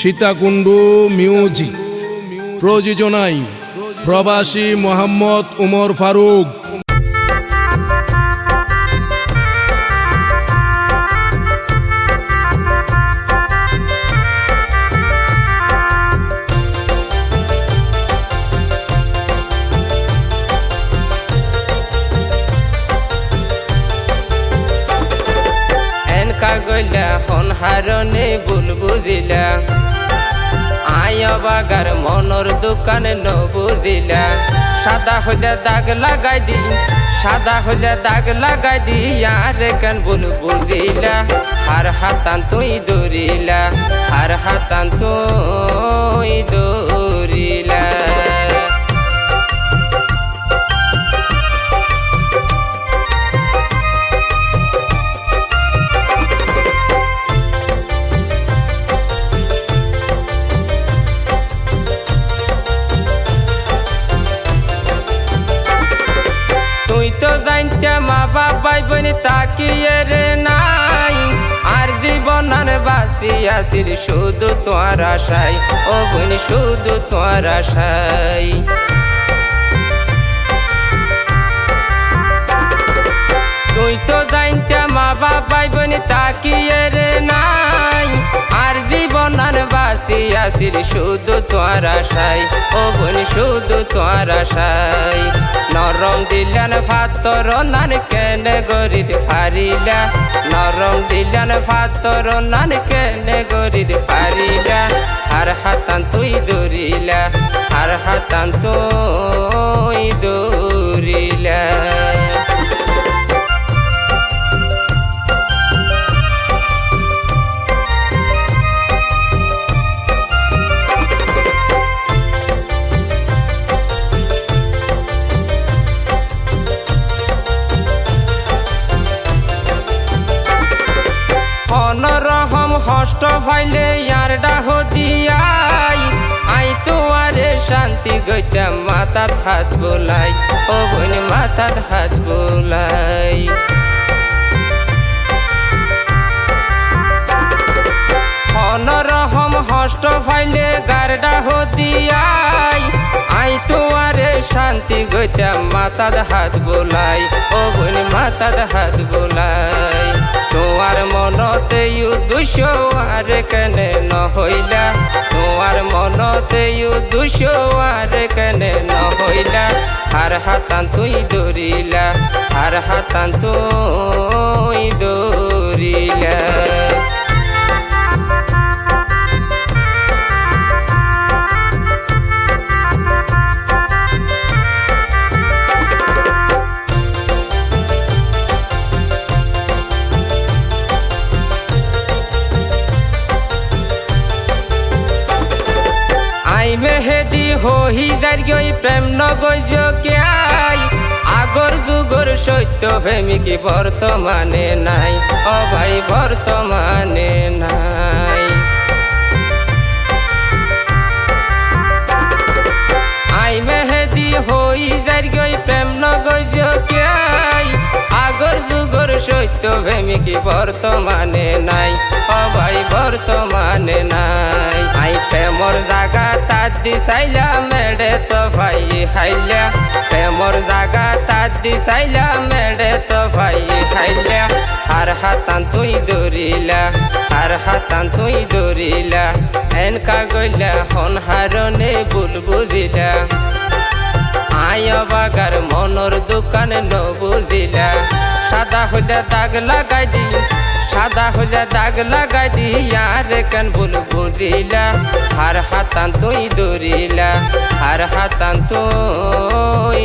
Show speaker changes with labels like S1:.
S1: Sitakunda music. প্রযোজনায় প্রবাসী মোহাম্মদ উমর ফারুক।
S2: গইলা হন হারনে বুল বুঝিলা আয় বাগার মনর দোকানে ন বুঝিলা সাদা হইলে দাগ লাগাই দি, সাদা হইলে দাগ লাগাই দি, আর কেন বুল বুঝিলা হার হাতান তুই দৌড়িলা হার হাতান তুই দৌড়িলা বাবাই বনি তাকিয়ে রে নাই। আর জীবনার আসির শুধু তোমার আশাই ও বনি, শুধু তোমার আশাই তুই তো জানতে মা বাবাই বনি তাকিয়ে বাসি ফির শুধু তোমার আশাই ও বোন, শুধু তোমার আশাই নরম দিলেন ফাতর নান কেন গরিদ ফারিলা নরম দিলেন ফাতর নান কেন গরিদ ফারিলা হার হাতান তুই দৌড়িলা হার হাতান তুই হষ্ট ফাইলে ইয়ার ডাহ দিয়াই। আই তো আরে শান্তি গইতাম মাথাত হাত বোলাই, ও বোন মাথাত হাত বোলাই। অনরহম হষ্ট ফাইলে গারডা হদিয়াই আই তো আরে শান্তি গইতাম মাতাদ হাত বোলাই ও বোন মাতাদ হাত বোলাই। তোমার মনতে উদ্দেশ্য আর কেনে নহইলা তোমার মনতে উদ্দেশ্য আর কেনে নহইলা হার হাতান তুই দৌড়িলা হার হাতান তুই দৌড়িলা মেহেদি হহি যার গই, প্রেম নগৈ আই। আগর যুগর সত্য প্রেমিকি বর্তমানে নাই ও ভাই বর্তমানে নাই। আই মেহেদি হই যার গই, প্রেম নগৈ আই। আগর যুগর সত্য প্রেমিকি বর্তমানে নাই দি চাইলা মেডে তো ভাই খাইলা প্রেমর জাগা তাত দি চাইলা মেডে তো ভাই খাইলা হার হাতান তুই দৌড়িলা হার হাতান তুই দৌড়িলা এনকা গইলা হন হারনে বুল বুঝিলা আয় বাগার মনর দোকান ন বুঝিলা সাদা হইলে দাগ লাগাই দি সাদা হইলে দাগ লাগাই দিয়া রে কেন ভুল বুঝিলা হার হাতান তুই দৌড়িলা, হার হাতান তুই